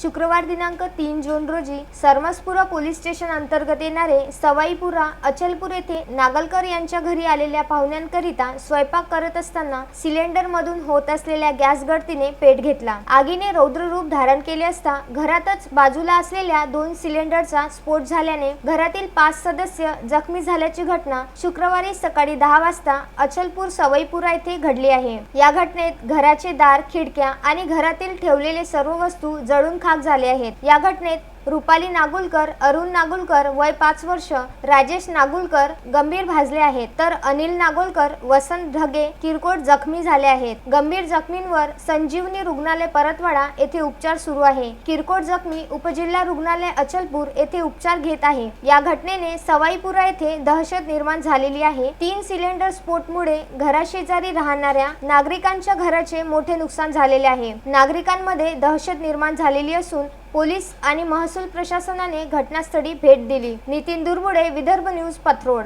शुक्रवार दिनांक तीन जून रोजी सरमसपुरा पोलीस स्टेशन अंतर्गत येणारे सवाईपुरा अचलपूर येथे नागलकर यांच्या घरी आलेल्या पाहुण्यांकरिता स्वयंपाक करत असताना सिलेंडर मधून होत असलेल्या गॅस गळतीने पेट घेतला. आगीने रौद्र रूप धारण केले असता घरातच बाजूला असलेल्या दोन सिलेंडरचा स्फोट झाल्याने घरातील पाच सदस्य जखमी झाल्याची घटना शुक्रवारी सकाळी दहा वाजता अचलपूर सवईपुरा येथे घडली आहे. या घटनेत घराचे दार खिडक्या आणि घरातील ठेवलेले सर्व वस्तू जळून खाक झाले आहेत. या घटनेत रुपाली नागुलकर अरुण नागुलकर वय पाच वर्ष राजेश नागुलकर गंभीर भाजले आहेत. तर अनिल नागोलकर वसंत ढगे किरकोळ जखमी झाले आहेत. गंभीर जखमींवर संजीवनी रुग्णालय परतवाडा येथे उपचार सुरू आहे. किरकोळ जखमी उपजिल्हा रुग्णालय अचलपूर येथे उपचार घेत आहे. या घटनेने सवाईपुरा येथे दहशत निर्माण झालेली आहे. तीन सिलेंडर स्फोटमुळे घराशेजारी राहणाऱ्या नागरिकांच्या घराचे मोठे नुकसान झालेले आहे. नागरिकांमध्ये दहशत निर्माण झालेली असून पोलीस आणि महसूल प्रशासनाने घटनास्थळी भेट दिली. नितीन दुर्बुडे विदर्भ न्यूज पथरोड.